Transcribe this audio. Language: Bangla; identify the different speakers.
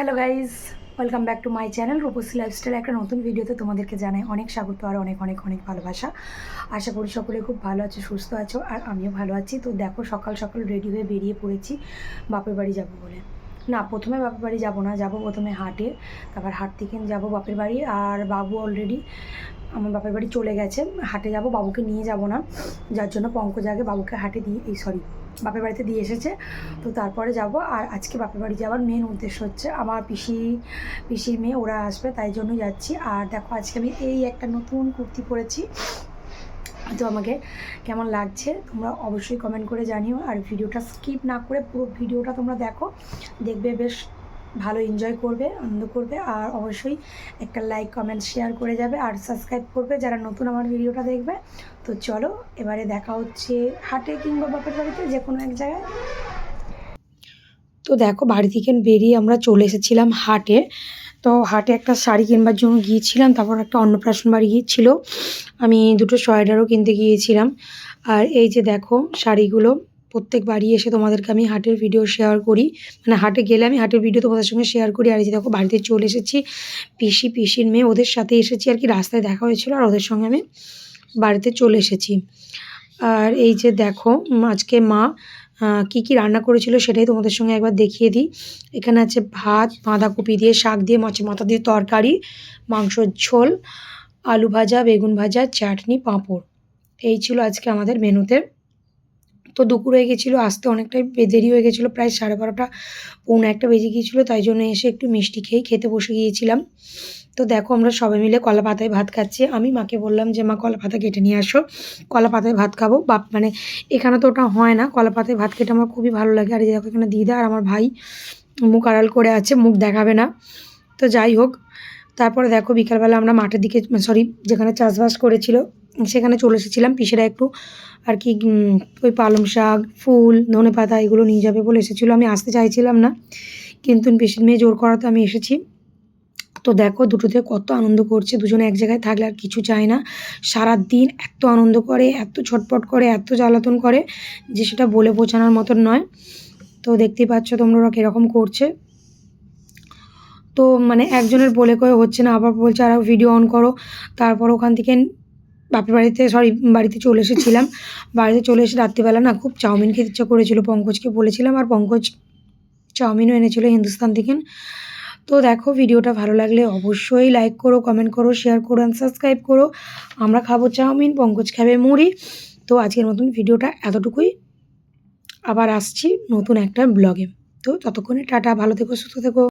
Speaker 1: Hello guys welcome back to my channel Rupasi lifestyle একটা নতুন ভিডিওতে তোমাদেরকে জানাই অনেক স্বাগত আর অনেক অনেক অনেক ভালোবাসা। আশা করি সকলে খুব ভালো আছো, সুস্থ আছো, আর আমিও ভালো আছি। তো দেখো, সকাল সকাল রেডি হয়ে বেরিয়ে পড়েছি। বাপের বাড়ি যাব বলে। না, প্রথমে বাপের বাড়ি যাব না, যাব প্রথমে হাটে। তারপর হাট থেকে যাব বাপের বাড়ি আর বাবু অলরেডি আমার বাপের বাড়ি চলে গেছে। হাটে যাব, বাবুকে নিয়ে যাব না। যার জন্য পঙ্কজ আগে বাবুকে হাটে দিয়ে, এই সরি বাপের বাড়িতে দিয়ে এসেছে। তো তারপরে যাব আর আজকে বাপের বাড়ি যাওয়ার মেন উদ্দেশ্য হচ্ছে আমার পিসি, পিসির মেয়ে, ওরা আসবে, তাই জন্য যাচ্ছি। আর দেখো, আজকে আমি এই একটা নতুন কুর্তি পরেছি। তো আমাকে কেমন লাগছে তোমরা অবশ্যই কমেন্ট করে জানিও। আর ভিডিওটা স্কিপ না করে পুরো ভিডিওটা তোমরা দেখো। দেখবে বেশ ভালো এনজয় করবে, আনন্দ করবে। আর অবশ্যই একটা লাইক কমেন্ট শেয়ার করে যাবে। আর সাবস্ক্রাইব করবে যারা নতুন আমার ভিডিওটা দেখবে। তো চলো, এবারে দেখা হচ্ছে হাটে কিংবা বাপের বাড়িতে যে কোনো এক জায়গায়। তো দেখো, বাড়ি থেকে বেরিয়ে আমরা চলে এসেছিলাম হাটে। তো হাটে একটা শাড়ি কিনবার জন্য গিয়েছিলাম, তারপর একটা অন্নপ্রাশন বাড়ি গিয়েছিল। আমি দুটো সোয়েটারও কিনতে গিয়েছিলাম। আর এই যে দেখো শাড়িগুলো, প্রত্যেক বাড়ি এসে তোমাদেরকে আমি হাটের ভিডিও শেয়ার করি। মানে হাটে গেলে আমি হাটের ভিডিও তোমাদের সঙ্গে শেয়ার করি। আর এই যে দেখো বাড়িতে চলে এসেছি, পিসি, পিসির মেয়ে ওদের সাথে এসেছি আর কি, রাস্তায় দেখা হয়েছিল আর ওদের সঙ্গে আমি বাড়িতে চলে এসেছি। আর এই যে দেখো আজকে মা কি কি রান্না করেছিল সেটাই তোমাদের সঙ্গে একবার দেখিয়ে দিই। এখানে আছে ভাত, বাঁধাকপি দিয়ে শাক দিয়ে, মাছের মাথা দিয়ে তরকারি, মাংসর ঝোল, আলু ভাজা, বেগুন ভাজা, চাটনি, পাঁপড়। এই ছিল আজকে আমাদের মেনুতে। তো দুপুর হয়ে গেছিল, আসতে অনেকটাই দেরি হয়ে গেছিল, প্রায় সাড়ে বারোটা, পৌনে একটা বেজে গিয়েছিল, তাই জন্য এসে একটু মিষ্টি খেয়ে খেতে বসে গিয়েছিলাম। তো দেখো আমরা সবাই মিলে কলা পাতায় ভাত খাচ্ছি। আমি মাকে বললাম যে, মা কলা পাতা কেটে নিয়ে আসো। কলা পাতায় ভাত খাব। বাপ মানে এখানে তো ওটা হয় না। কলা পাতায় ভাত খেতে আমার খুবই ভালো লাগে। আর এই দেখো এখানে দিদা আর আমার ভাই মুখ আড়াল করে আছে, মুখ দেখাবে না। তো যাই হোক, তারপরে দেখো বিকালবেলা আমরা মাঠের দিকে সরি, যেখানে চাষবাস করেছিল, সেখানে চলে এসেছিলাম। পিসেরা একটু আর কি ওই পালং শাক, ফুল ধনে পাতা এগুলো নিয়ে যাবে বলে এসেছিল। আমি আসতে চাইছিলাম না, কিন্তু পিসির মেয়ে জোর করাতে আমি এসেছি। তো দেখো দুটোতে কত আনন্দ করছে, দুজনে এক জায়গায় থাকলে আর কিছু চায় না। সারা দিন এত আনন্দ করে, এত ছটপট করে, এত জ্বালাতন করে, যে সেটা বলে বোঝানোর মতন নয়। তো দেখতেই পাচ্ছ তোমরা ওরা কীরকম করছে। তো মানে একজনের বলে কয়ে হচ্ছে না, আবার বলছে আর ভিডিও অন করো। তারপর ওখান থেকে বাপের বাড়িতে সরি বাড়িতে চলে এসেছিলাম। বাড়িতে চলে এসে রাত্রিবেলা না খুব চাউমিন খেতে ইচ্ছা করেছিল। পঙ্কজকে বলেছিলাম, আর পঙ্কজ চাউমিনও এনেছিল হিন্দুস্তান থেকে। তো দেখো ভিডিওটা ভালো লাগলে অবশ্যই লাইক করো কমেন্ট করো শেয়ার করো অ্যান্ড সাবস্ক্রাইব করো। আমরা খাব চাউমিন, পঙ্কজ খাবে মুড়ি। তো আজকের মতন ভিডিওটা এতটুকুই। আবার আসছি নতুন একটা ব্লগে তো ততক্ষণে টাটা, ভালো থেকো, সুস্থ থেকো।